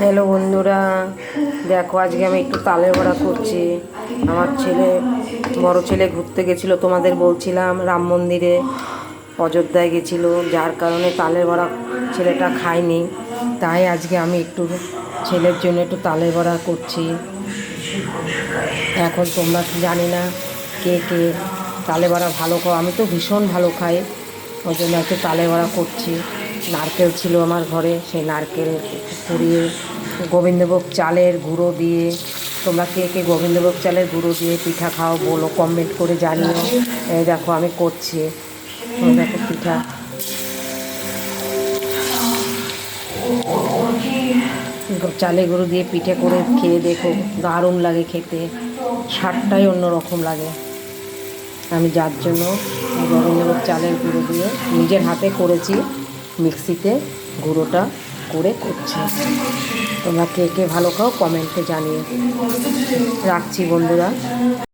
Hello বন্ধুরা, দেখো আজকে আমি একটু তালের বড়া করছি। আমার ছেলে, বড় ছেলে ঘুরতে গেছিল তোমাদের বলছিলাম রাম মন্দিরে, অযোধ্যায় গেছিল, যার কারণে তালের বড়া ছেলেটা খায়নি। তাই আজকে আমি একটু ছেলের জন্য একটু তালের বড়া করছি। এখন তোমরা জানি না কে কে তালে বড়া ভালো খাও? আমি তো ভীষণ ভালো খাই, ওই জন্য একটু তালে বড়া করছি। নারকেল ছিল আমার ঘরে, সেই নারকেল পুড়িয়ে গোবিন্দভোগ চালের গুঁড়ো দিয়ে, তোমরা কে কে গোবিন্দভোগ চালের গুঁড়ো দিয়ে পিঠা খাও বলো কমেন্ট করে জানিও। দেখো আমি করছি। দেখো পিঠা। চালে গুঁড়ো দিয়ে পিঠে করে খেয়ে দেখো, দারুণ লাগে খেতে। স্বাদটাই অন্যরকম লাগে। আমি যার জন্য গোবিন্দভোগ চালের গুঁড়ো দিয়ে নিজের হাতে করেছি। মিক্সিতে গুঁড়োটা করে করছি। তোমরা কে কে ভালো খাও কমেন্টে জানিয়ে রাখছি বন্ধুরা।